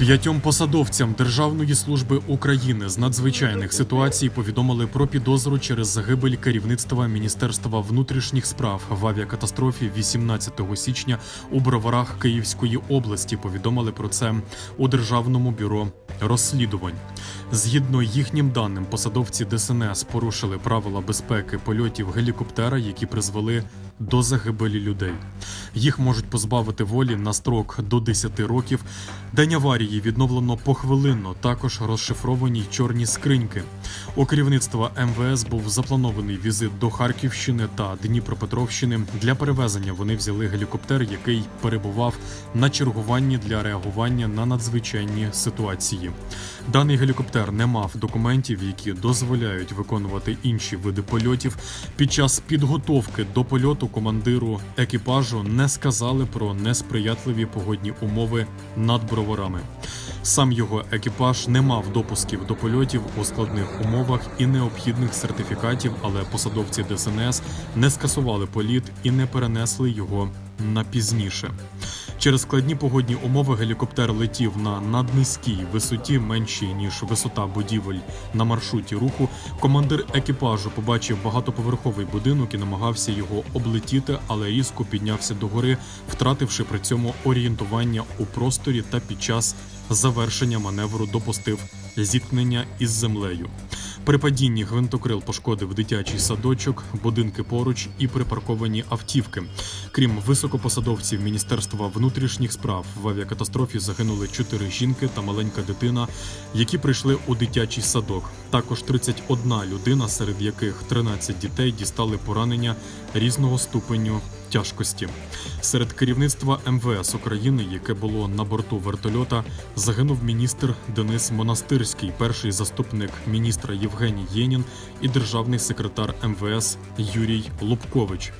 П'ятьом посадовцям Державної служби України з надзвичайних ситуацій повідомили про підозру через загибель керівництва Міністерства внутрішніх справ в авіакатастрофі 18 січня у Броварах Київської області. Повідомили про це у Державному бюро розслідувань. Згідно їхнім даним, посадовці ДСНС порушили правила безпеки польотів гелікоптера, які призвели до загибелі людей. Їх можуть позбавити волі на строк до 10 років. День аварії відновлено похвилинно. Також розшифровані чорні скриньки. У керівництва МВС був запланований візит до Харківщини та Дніпропетровщини. Для перевезення вони взяли гелікоптер, який перебував на чергуванні для реагування на надзвичайні ситуації. Даний гелікоптер не мав документів, які дозволяють виконувати інші види польотів. Під час підготовки до польоту командиру екіпажу не сказали про несприятливі погодні умови над броварами. Сам його екіпаж не мав допусків до польотів у складних умовах і необхідних сертифікатів, але посадовці ДСНС не скасували політ і не перенесли його на пізніше. Через складні погодні умови гелікоптер летів на наднизькій висоті, меншій ніж висота будівель на маршруті руху. Командир екіпажу побачив багатоповерховий будинок і намагався його облетіти, але різко піднявся догори, втративши при цьому орієнтування у просторі та під час завершення маневру допустив зіткнення із землею. При падінні гвинтокрил пошкодив дитячий садочок, будинки поруч і припарковані автівки. Крім високопосадовців Міністерства внутрішніх справ в авіакатастрофі загинули чотири жінки та маленька дитина, які прийшли у дитячий садок. Також 31 людина, серед яких 13 дітей дістали поранення різного ступеню тяжкості. Серед керівництва МВС України, яке було на борту вертольота, загинув міністр Денис Монастирський, перший заступник міністра Євгеній Єнін і державний секретар МВС Юрій Лубкович.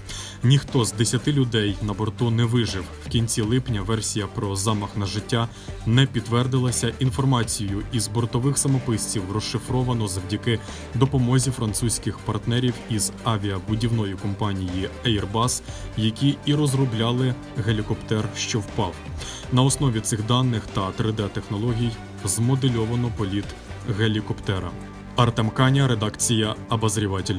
Ніхто з 10 людей на борту не вижив. Кінці липня версія про замах на життя не підтвердилася. Інформацію із бортових самописців розшифровано завдяки допомозі французьких партнерів із авіабудівної компанії Airbus, які і розробляли гелікоптер, що впав. На основі цих даних та 3D-технологій змодельовано політ гелікоптера. Артем Каня, редакція Обозріватель.